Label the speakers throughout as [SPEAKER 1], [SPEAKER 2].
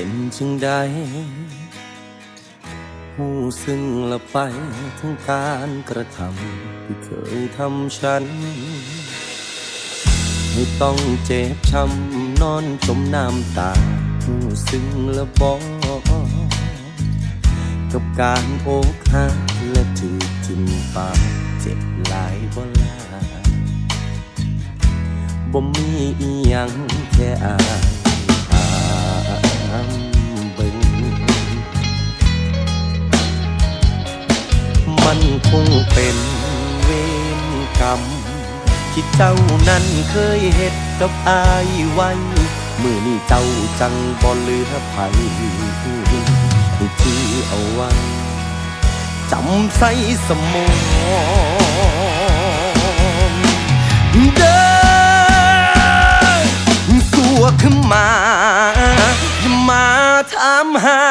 [SPEAKER 1] เป็นจึงได้หูซึ่งละไปทั้งการกระทำที่เคยทำฉันให้ต้องเจ็บช้ำนอนจมน้ำตาหูซึ่งละบอกกับการโอกหักและถูกทิมปากเจ็บหลายบ่ลาบ่มีอีหยังแค่อา มันคงเป็นเวรกรรม ที่เจ้านั้นเคยเฮ็ดกับอายไว้ มือนี้เจ้าจังบ่เหลือไผให้ถือเอาไว้จำใส่สมองเดินสัวขึ้นมาอย่ามาถามหา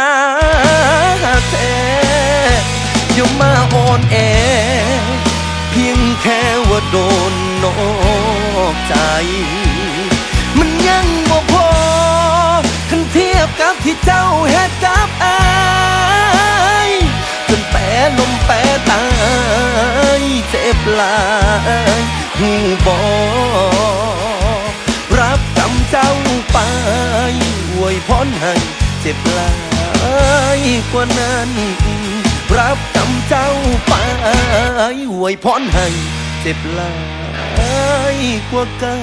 [SPEAKER 1] แท้อย่ามา อนแอ เพียงแค่ว่าโดนนอกใจ มันยังบ่พอคันเทียบกับที่เจ้าเฮ็ดกับอายจนแปรลมแปรตายเจ็บลายหูบอรับกรรมเจ้าไปอวยพรให้เจ็บลายกว่านั้น รับกรรมเจ้าไปไวยพรให้เจ็บลายกว่าเก่า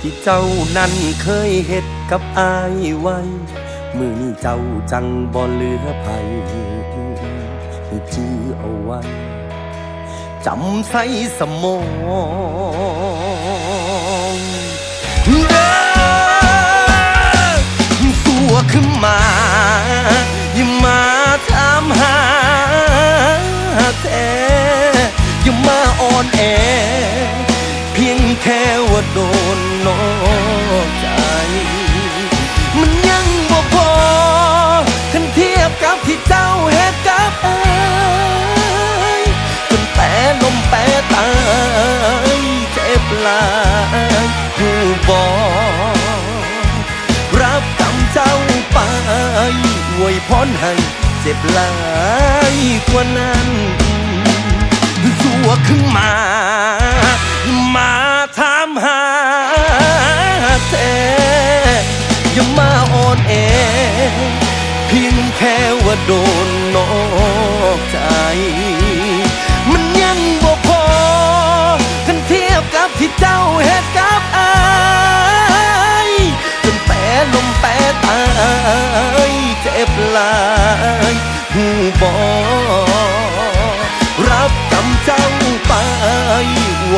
[SPEAKER 1] ที่เจ้านั้นเคยเฮ็ดกับอายไว้ มือนี้เจ้าจังบ่เหลือไผให้จื้อเอาไว้จำใส่สมอง พรให้เจ็บหลายกว่านั้นสัวขึ้นมา มาถามหาแท้อย่ามาอ่อนแอ เพียงแค่ว่าโดนนอกใจ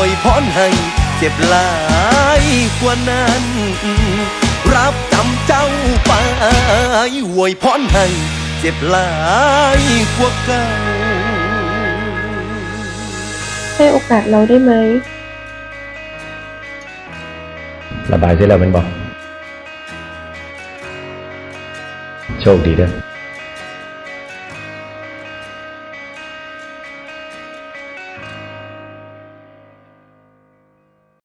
[SPEAKER 1] วยพรให้เจ็บหลายกว่านั้น รับกรรมเจ้าไปอวยพรให้เจ็บหลายกว่าเก่า
[SPEAKER 2] ให้โอกาสเราได้ไหม
[SPEAKER 3] ระบายเสร็จแล้วแมันบอกโชคดีเด้อ